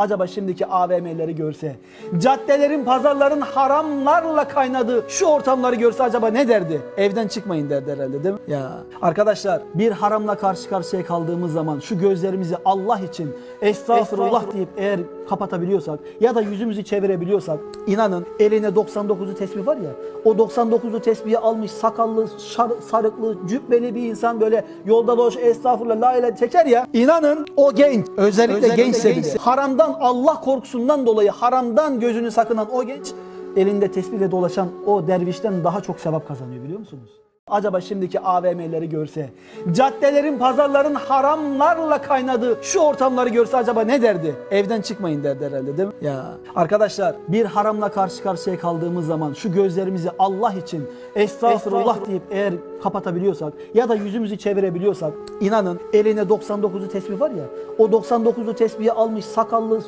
acaba şimdiki AVM'leri görse, caddelerin, pazarların haramlarla kaynadığı şu ortamları görse acaba ne derdi? Evden çıkmayın derdi herhalde değil mi? Ya arkadaşlar bir haramla karşı karşıya kaldığımız zaman şu gözlerimizi Allah için estağfurullah deyip eğer kapatabiliyorsak ya da yüzümüzü çevirebiliyorsak inanın eline 99'u tesbih var ya o 99'u tesbihi almış sakallı, şar- sarıklı, cübbeli bir insan böyle yolda doş estağfurullah la ilahe çeker ya. İnanın o genç özellikle, Özellikle gençse bile, haramdan Allah korkusundan dolayı haramdan gözünü sakınan o genç elinde tesbihle dolaşan o dervişten daha çok sevap kazanıyor biliyor musunuz? Acaba şimdiki AVM'leri görse, caddelerin, pazarların haramlarla kaynadığı şu ortamları görse acaba ne derdi? Evden çıkmayın derdi herhalde değil mi? Ya arkadaşlar bir haramla karşı karşıya kaldığımız zaman şu gözlerimizi Allah için estağfurullah deyip eğer kapatabiliyorsak ya da yüzümüzü çevirebiliyorsak inanın eline 99'u tesbih var ya o 99'u tesbihi almış sakallı,